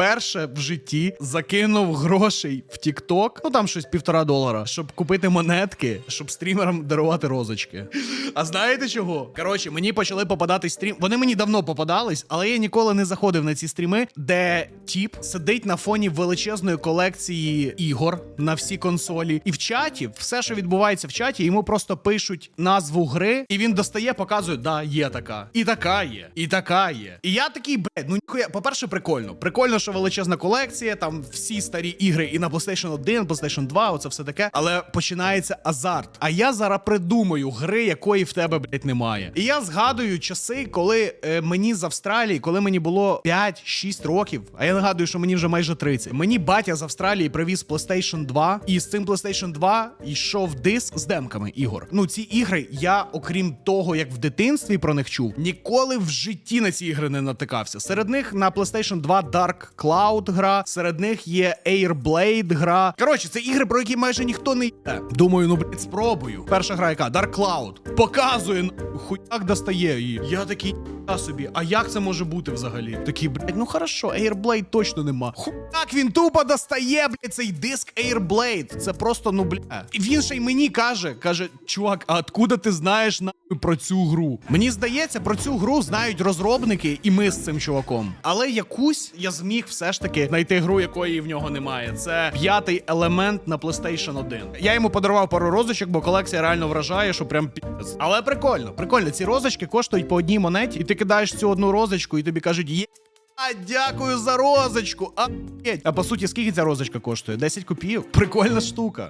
вперше в житті закинув грошей в TikTok, ну там щось півтора долара, щоб купити монетки, щоб стрімерам дарувати розочки. А знаєте чого? Коротше, мені почали попадати стрім. Вони мені давно попадались, але я ніколи не заходив на ці стріми, де тіп сидить на фоні величезної колекції ігор на всі консолі. І в чаті, все, що відбувається в чаті, йому просто пишуть назву гри, і він достає, показує, да, є така. І така є, і така є. І я такий, блядь, ну ніхуя, по-перше, прикольно. Прикольно, що величезна колекція, там всі старі ігри і на PlayStation 1, PlayStation 2, оце все таке. Але починається азарт. А я зараз придумаю гри, якої в тебе, блядь, немає. І я згадую часи, коли е, мені з Австралії, коли мені було 5-6 років, а я нагадую, що мені вже майже 30. Мені батя з Австралії привіз PlayStation 2, і з цим PlayStation 2 йшов диск з демками ігор. Ну, ці ігри, я, окрім того, як в дитинстві про них чув, ніколи в житті на ці ігри не натикався. Серед них на PlayStation 2 Dark Cloud гра, серед них є Airblade гра. Коротше, це ігри, про які майже ніхто не є. Думаю, ну блядь, спробую. Перша гра, яка Dark Cloud. Показує хуяк достає її. Я такий. «Я собі, а як це може бути взагалі? Такий, блядь, ну хорошо, Airblade точно нема. Хуяк він тупо достає, блядь, цей диск Airblade. Це просто, ну бля. І він ще й мені каже, каже, чувак, а откуда ти знаєш нахуй про цю гру? Мені здається, про цю гру знають розробники, і ми з цим чуваком. Але якусь я зміг все ж таки знайти гру, якої в нього немає. Це п'ятий елемент на PlayStation 1. Я йому подарував пару розочок, бо колекція реально вражає, що прям піс. Але прикольно, прикольно. Ці розочки коштують по одній монеті, і ти кидаєш цю одну розочку, і тобі кажуть, є. А, дякую за розочку. А, а по суті, скільки ця розочка коштує? 10 копійок. Прикольна штука.